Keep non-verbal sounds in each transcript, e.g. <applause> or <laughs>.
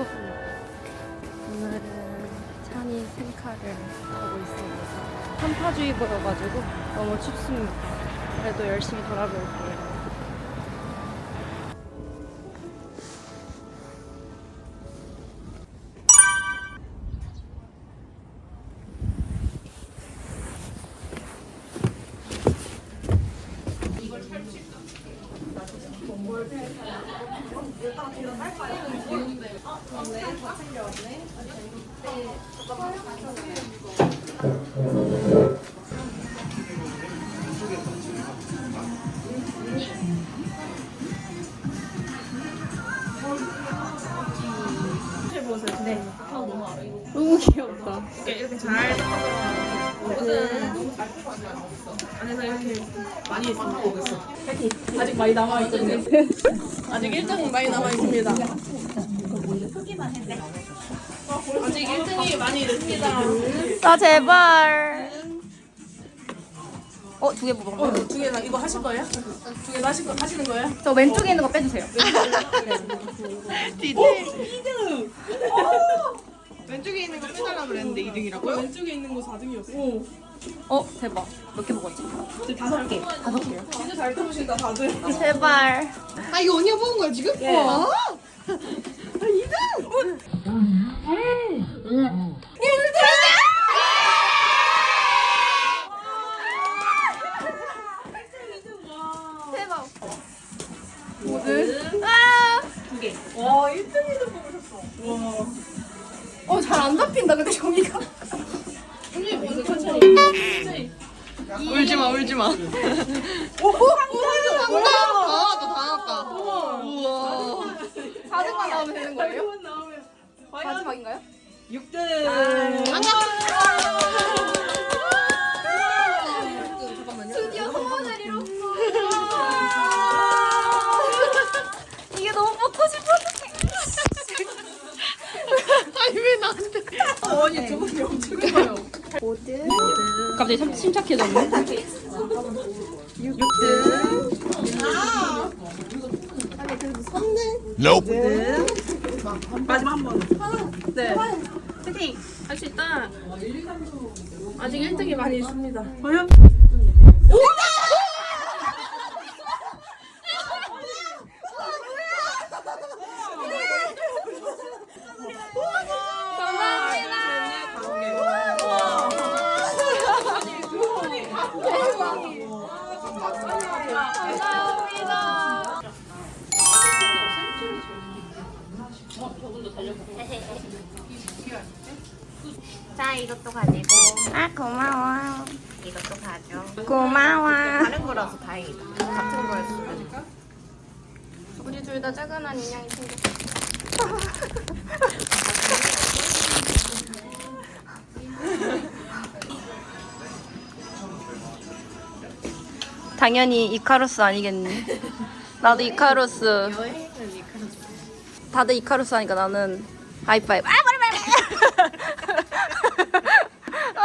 오늘은 찬이 생카를 하고 있습니다. 한파주의보여가지고 너무 춥습니다. 그래도 열심히 돌아볼게요. 이렇게 잘 안에서 이렇게 많이 있습니다. 아직 많이 남아 있거든요. 아직 1등이 많이 남아 있습니다. 아직 1등이 많이 있습니다. 아 제발. 어 두개 뽑아. 어, 두 개나 이거 하실 거예요? 두개 하실 거 하시는 거예요? 저 왼쪽에 있는 거 빼주세요. <laughs> 왼쪽에 있는 거 빼달라 그랬는데 2등이라고요? 왼쪽에 있는 거 4등이었어. 어 대박. 몇 개 먹었지? 다섯 개. 다섯 개요. 진짜 잘 타보신다 다들. 제발. 아 이거 언니가 뽑은 거야 지금? 예. 와. 대박. 뭐든? 아. 와 1등이도 뽑으셨어. 와. 어잘안 잡힌다 근데. 천천히. 울지 마 울지 마. 오 상상도 아너 당했다. 우와. 4등만 나오면 되는 거예요? 마지막인가요? 6등. 드디어 소원을 이뤘어. 이게 너무 먹고 싶었는데. 아니 왜 나한테? 아니 저분이 엄청 커요. 갑자기 참 침착해졌네. Nope. 마지막 한 번. 네. 파이팅! 할 수 있다. 아직 1등이 많이 있습니다. 과연? <laughs> 자 이것도 가지고 아 고마워. 이것도 가져 고마워. 다른 거라서 다행이다 같은 거였으면 우리 둘다 짜근한 인형이 생겼어. <laughs> 당연히 이카루스 아니겠니? 나도 이카루스. 다들 이카루스 하니까 나는 하이파이브. 아 머리 머리. <laughs> 와.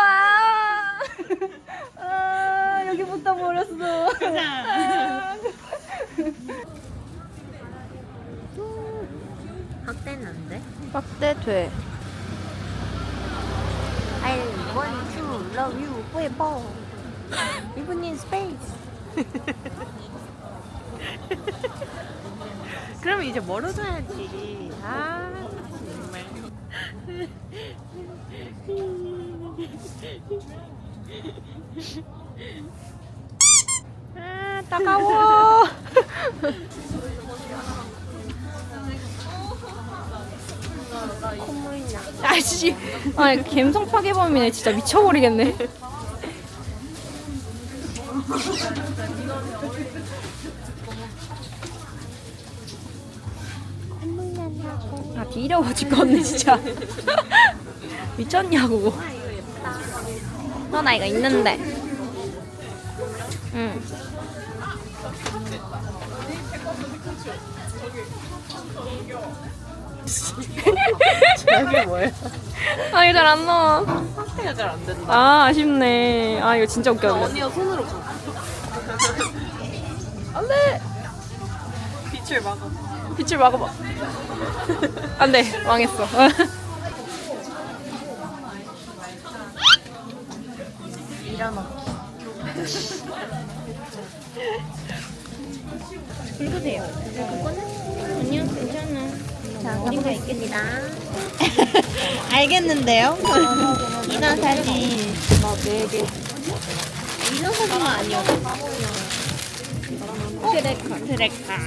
아 여기 붙어 버렸어. 확대는 안 돼? 확대 돼. I want to love you forever Even in space <laughs> 그럼 이제 멀어져야지 아 정말 아 따가워. 아씨, 아 감성 파괴범이네 진짜 미쳐버리겠네. 아 뒤려워 죽겠네 진짜. <laughs> 미쳤냐고. 너 나이가 있는데. 응. 이게 뭐야? 아 이거 잘 안 나와. 상태가 잘 안 된다. 아 아쉽네. 아 이거 진짜 웃겼네. 언니가 손으로 가. 안돼. 빛을 막아. 빛을 막아봐. 안 돼, 망했어. 굵으세요. 그거는? 아니요, 괜찮아. 자, 어딘가 있겠습니다. 알겠는데요? 이런 사진. 이런 사진은 아니었어. 트레카. 트레카.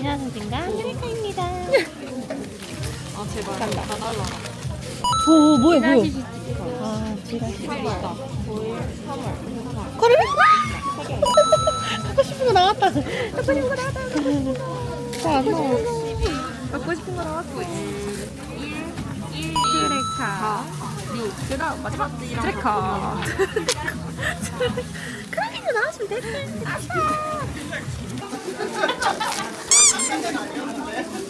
이런 사진과 트레카입니다. 아 제발 다 달라. 오, 뭐야, 뭐야. 아, 지라시. 거리면 갖고 싶은 거 나왔다. 갖고 싶은 거 나왔다. 자, 뭐. 갖고 싶은 거 나왔고. 1, 1, 1, 트레카. 6, 그 다음 마지막 트레카. 크라기도 <laughs> 나왔으면 됐어. 아, 네.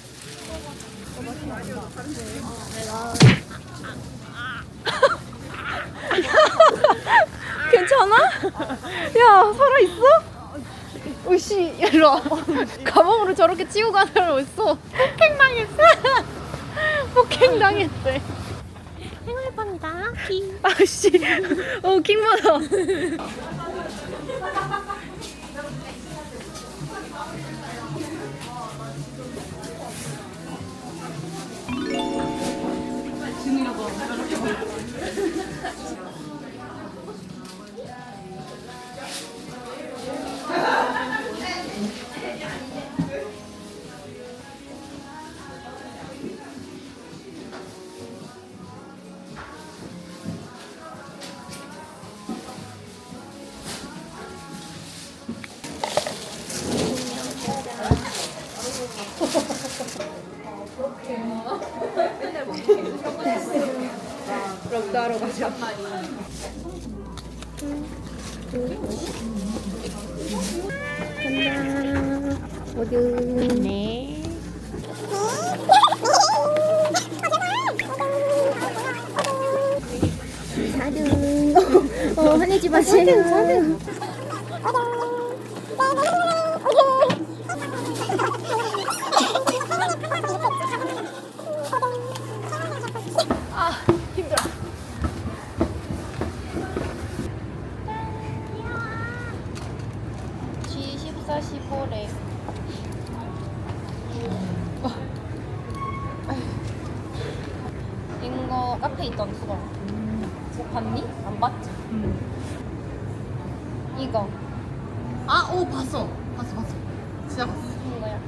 <laughs> 괜찮아? 야, 살아있어? 으씨, 일로 와. 가방으로 저렇게 치고 가는 사람 어딨어? 폭행당했어. <laughs> 폭행당했대. 생활 겁니다. 아씨, 어 킹받아. 하고 럭다로 가자. 모두. 네. 사등. 어, 화내지 마세요. 사등, 사등. 봤니? 안 봤지? 이거. 아, 오 봤어. 봤어, 봤어. 진짜 봤어. 이거야.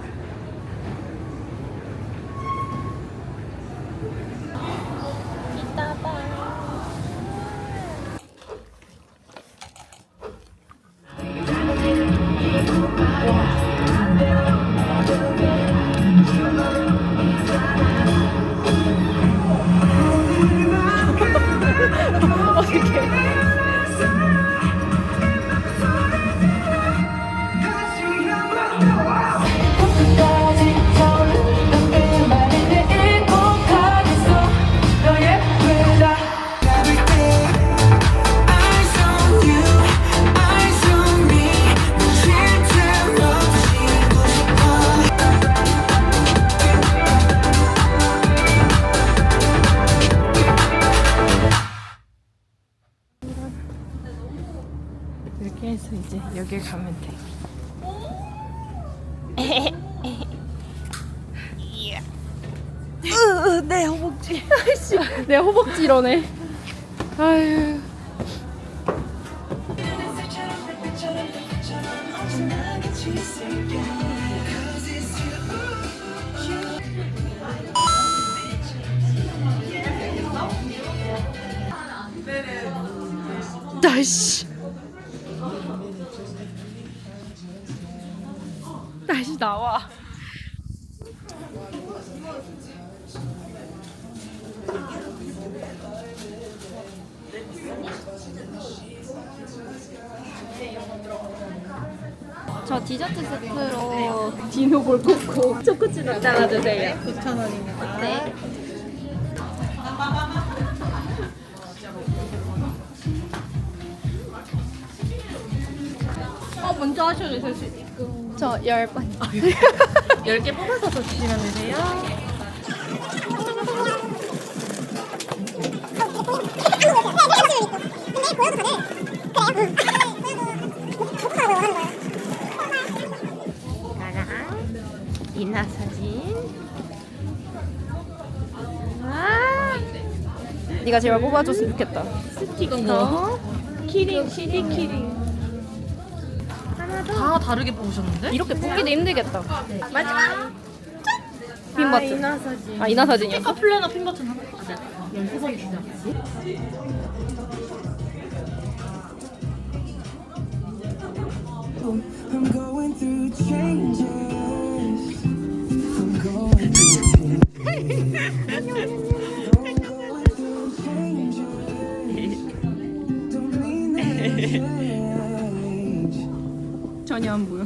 내 허벅지. 아이씨, <laughs> 내 허벅지 이러네. 아유. 다시. 다시 나와. 저 디저트 세트로 디노 볼코코 초코치즈 잘라주세요. 9,000원입니다. 네. 어 먼저 하셔도 될수 있고. 저열 번. <laughs> 10개 뽑아서 더 주시면 되세요. 네가 제발 뽑아줬으면 좋겠다. 스티커. 키링, CD 키링. 다 다르게 뽑으셨는데? 이렇게 뽑기도 힘들겠다. 마지막. 빈 아, 버튼. 이나 사진. 아 이나 사진이요? 피카 플래너 핀 버튼 하나. 연습원 주자. I'm going through changes. I'm going through <laughs> I'm 음. 전혀 안 보여.